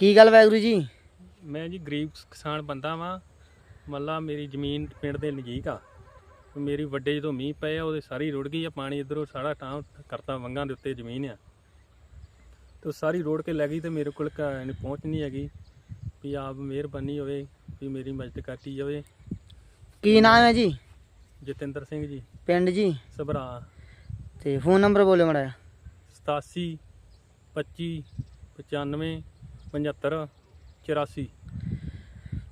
ਕੀ ਗੱਲ ਵੈਗਰੂ ਜੀ? ਮੈਂ ਜੀ ਗਰੀਬ ਕਿਸਾਨ ਬੰਦਾ ਵਾਂ। ਮੱਲਾ ਮੇਰੀ ਜ਼ਮੀਨ ਪਿੰਡ ਦੇ ਨਜ਼ਦੀਕ ਆ। ਮੇਰੀ ਵੱਡੇ ਜਦੋਂ ਮੀਂਹ ਪਏ ਆ ਉਹਦੇ ਸਾਰੀ ਰੁੜ ਗਈ ਆ ਪਾਣੀ ਇਧਰੋਂ ਸਾਰਾ ਟਾਂ ਕਰਤਾ ਵੰਗਾਂ ਦੇ ਉੱਤੇ ਜ਼ਮੀਨ ਆ। ਤੇ ਸਾਰੀ ਰੋੜ ਕੇ ਲੈ ਗਈ ਤੇ ਮੇਰੇ ਕੋਲ ਪਹੁੰਚ ਨਹੀਂ ਹੈਗੀ ਵੀ ਆਪ ਮਿਹਰਬਾਨੀ ਹੋਵੇ ਵੀ ਮੇਰੀ ਮਦਦ ਕਰਤੀ ਜਾਵੇ। ਕੀ ਨਾਮ ਹੈ ਜੀ? ਜਤਿੰਦਰ ਸਿੰਘ ਜੀ। ਪਿੰਡ ਜੀ? ਸਭਰਾ। ਤੇ ਫੋਨ ਨੰਬਰ ਬੋਲਿਓ ਮੜਾ 87 25 95 75 84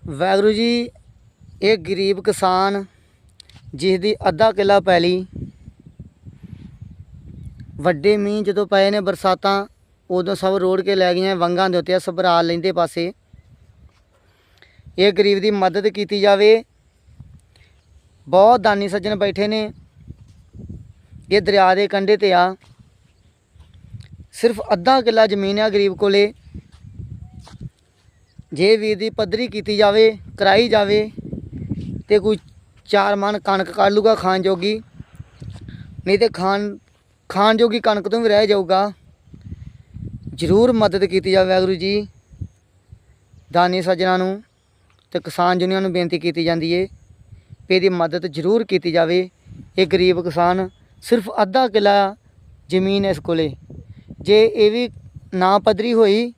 ਵੈਗਰੂ ਜੀ, ਇਹ ਗਰੀਬ ਕਿਸਾਨ ਜਿਸ ਦੀ ਅੱਧਾ ਕਿੱਲਾ ਪੈਲੀ, ਵੱਡੇ ਮੀਂਹ ਜਦੋਂ ਪਏ ਨੇ ਬਰਸਾਤਾਂ, ਉਦੋਂ ਸਭ ਰੋੜ ਕੇ ਲੈ ਗਈਆਂ ਵੰਗਾਂ ਦੇ ਉੱਤੇ, ਸਭਰਾ ਲੈਂਦੇ ਪਾਸੇ। ਇਹ ਗਰੀਬ ਦੀ ਮਦਦ ਕੀਤੀ ਜਾਵੇ। ਬਹੁਤ ਦਾਨੀ ਸੱਜਣ ਬੈਠੇ ਨੇ। ਇਹ ਦਰਿਆ ਦੇ ਕੰਢੇ ਤੇ ਆ। ਸਿਰਫ ਅੱਧਾ ਕਿੱਲਾ ਜ਼ਮੀਨ ਆ ਗਰੀਬ ਕੋਲੇ। ਜੇ ਵੀਰ ਦੀ ਪੱਧਰੀ ਕੀਤੀ ਜਾਵੇ, ਕਰਾਈ ਜਾਵੇ ਤੇ ਕੋਈ ਚਾਰ ਮਣ ਕਣਕ ਕੱਢ ਲੂਗਾ ਖਾਣ ਜੋਗੀ। ਨਹੀਂ ਤੇ ਖਾਣ ਖਾਣ ਜੋਗੀ ਕਣਕ ਤੋਂ ਵੀ ਰਹਿ ਜਾਊਗਾ। ਜ਼ਰੂਰ ਮਦਦ ਕੀਤੀ ਜਾਵੇ ਵਾਹਿਗੁਰੂ ਜੀ। ਦਾਨੀ ਸੱਜਣਾ ਨੂੰ ਤੇ ਕਿਸਾਨ ਜੁਨੀਆਂ ਨੂੰ ਬੇਨਤੀ ਕੀਤੀ ਜਾਂਦੀ ਏ ਵੀ ਇਹਦੀ ਮਦਦ ਜ਼ਰੂਰ ਕੀਤੀ ਜਾਵੇ। ਇਹ ਗਰੀਬ ਕਿਸਾਨ ਸਿਰਫ ਅੱਧਾ ਕਿੱਲਾ ਜ਼ਮੀਨ ਇਸ ਕੋਲੇ। ਜੇ ਇਹ ਵੀ ਨਾ ਪੱਧਰੀ ਹੋਈ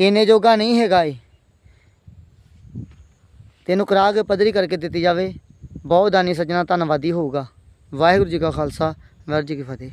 ਇੰਨੇ ਜੋਗਾ ਨਹੀਂ ਹੈਗਾ ਇਹ। ਤੈਨੂੰ ਕਰਾ ਕੇ ਪੱਧਰੀ ਕਰਕੇ ਦਿੱਤੀ ਜਾਵੇ। ਬਹੁਤ ਦਾਨੀ ਸੱਜਣਾ ਧੰਨਵਾਦੀ ਹੋਊਗਾ। ਵਾਹਿਗੁਰੂ ਜੀ ਕਾ ਖਾਲਸਾ, ਵਾਹਿਗੁਰੂ ਜੀ ਕੀ ਫਤਿਹ।